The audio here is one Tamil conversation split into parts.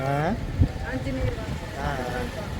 ah. Antinera. Ah.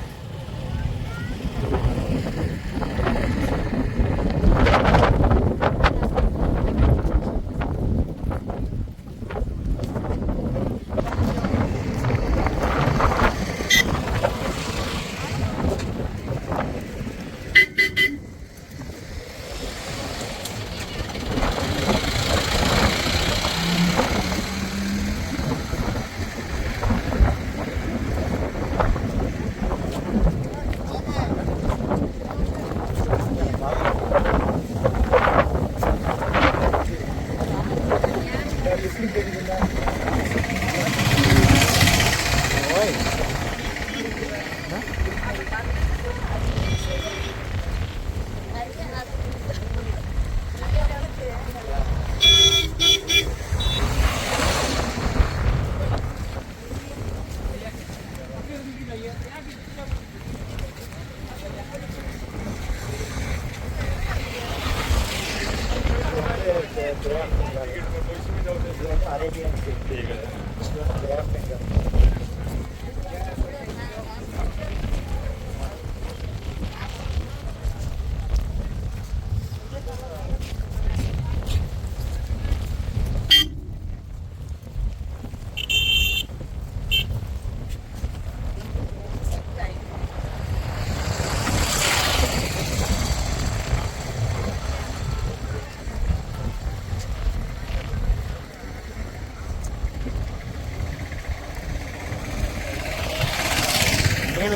आरोग्य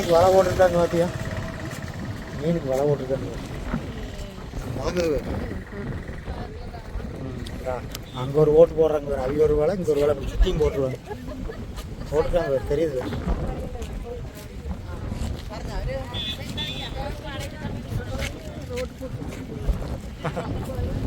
மீனுக்கு வலை போட்டுருக்காங்க பார்த்தியா மீனுக்கு வலை போட்டுருக்காங்க. அங்கே ஒரு ஓட்டு போடுறாங்க அவங்க ஒரு வேலை இங்கே ஒரு வேலை. இப்படி சுற்றியும் போட்டுருவாங்க. போட்டுருக்காங்க தெரியுது தெரியுது. ஏய்,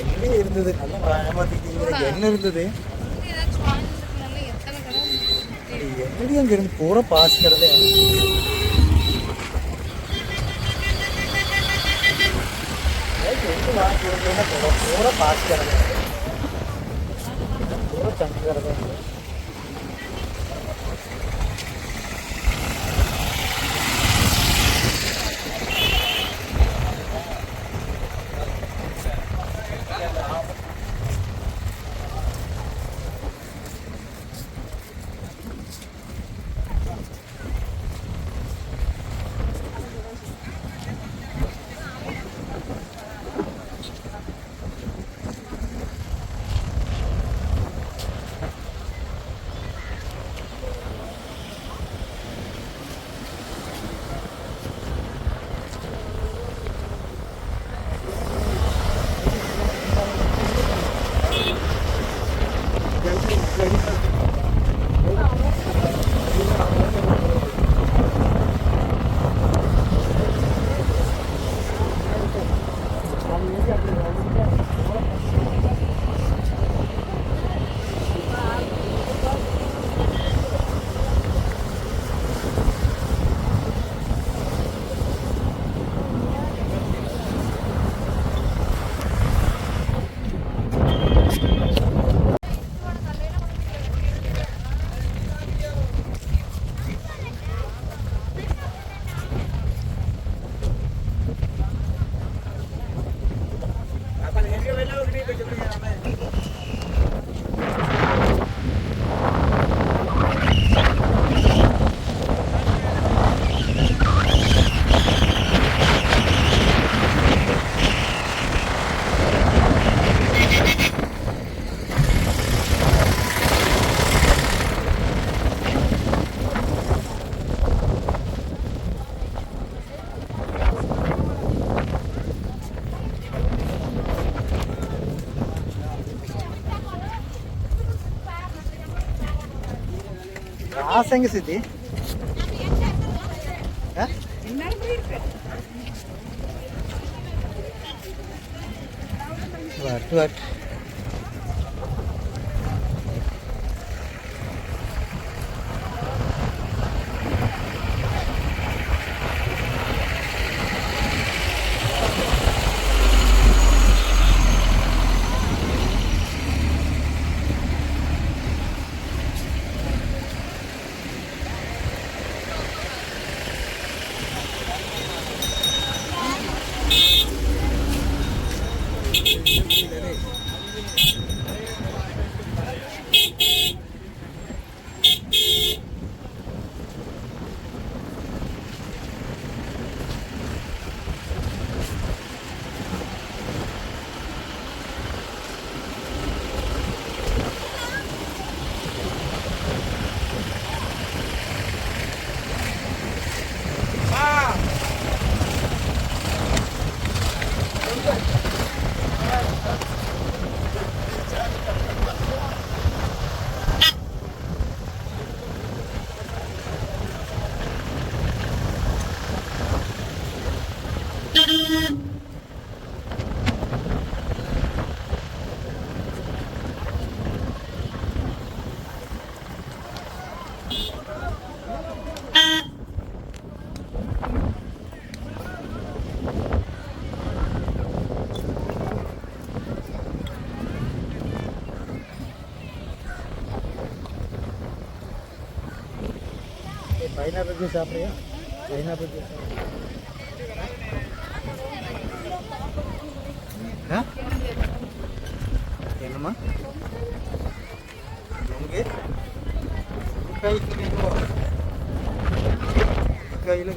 என்ன இருந்தது? நல்லா ஏமாத்திட்டீங்க என்ன இருந்தது? என்னடி அங்க இருந்து பூரா பாசி கிடதே பூரா பாசி கிடதே பூரா சங்கு Thank you. எங்க சித்தி ஆ? வரட்டு வரட்டு అయినా ప్రదేశ్ ఆపరే అయినా ప్రదేశ్ ಏನಮ್ಮ ನಮಗೆ ಕೈ ಕೈ ಇಲ್ಲ